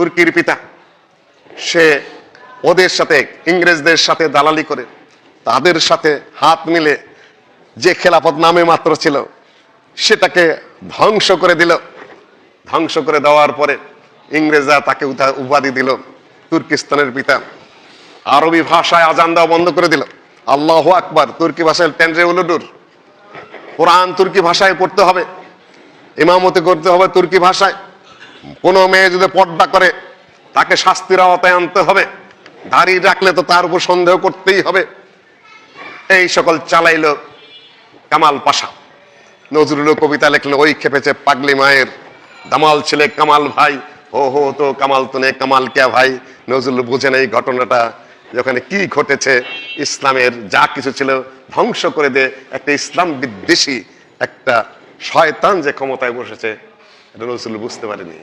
তুর্কির পিতা। সে ওদের সাথে, ইংরেজদের সাথে দালালি করে, তাদের সাথে হাত মিলে যে খেলাফত নামে মাত্র ছিল, সেটাকে ধ্বংস করে দিল। ধ্বংস করে দেওয়ার পরে ইংরেজরা তাকে উপাধি দিল তুর্কিস্তানের পিতা। আরবি ভাষায় আজান দেওয়া বন্ধ করে দিল। আল্লাহ আকবার, তুর্কি ভাষায় টেনরে উলুডুর। কোরআন তুর্কি ভাষায় পড়তে হবে, ইমামতি করতে হবে তুর্কি ভাষায়। কোনো মেয়ে যদি পর্দা করে, তাকে শাস্তির আওতায় আনতে হবে। দাঁড়িয়ে রাখলে তো তার উপর সন্দেহ করতেই হবে। এই সকল চালাইল কামাল পাশা। নজরুল কবিতা লিখলো ওই খেপেছে পাগলি মায়ের। দামাল ছেলে কামাল ভাই ও হো, তো কামাল তনে কামাল কে ভাই। নজরুল বুঝেন এই ঘটনাটা যেখানে কি ঘটেছে। ইসলামের যা কিছু ছিল, ধ্বংস করে দে। একটা ইসলাম বিদ্বেষী একটা শয়তান যে ক্ষমতায় বসেছে এটা নজরুল বুঝতে পারেনি।